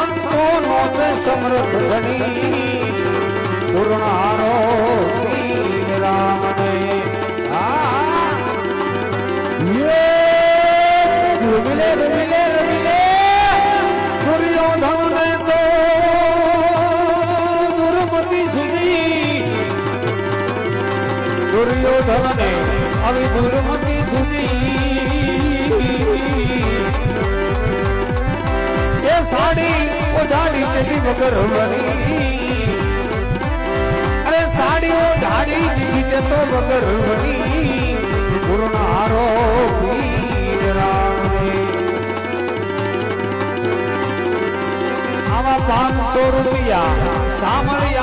संतों से समृद्ध धनी? राम ने ये मिले मिले मिले। दुर्योधन ने तो दुर्मति सिद्धि दुर्योधन ने अभी दुर्मति सुनी। ये साड़ी પેલી વગર વણી અરે સાડીઓ ઢાડી દીધી તે તો વગર વણી પૂર્ણ હારો પીર રામને. આવા પાંચસો રૂપિયા સામળિયા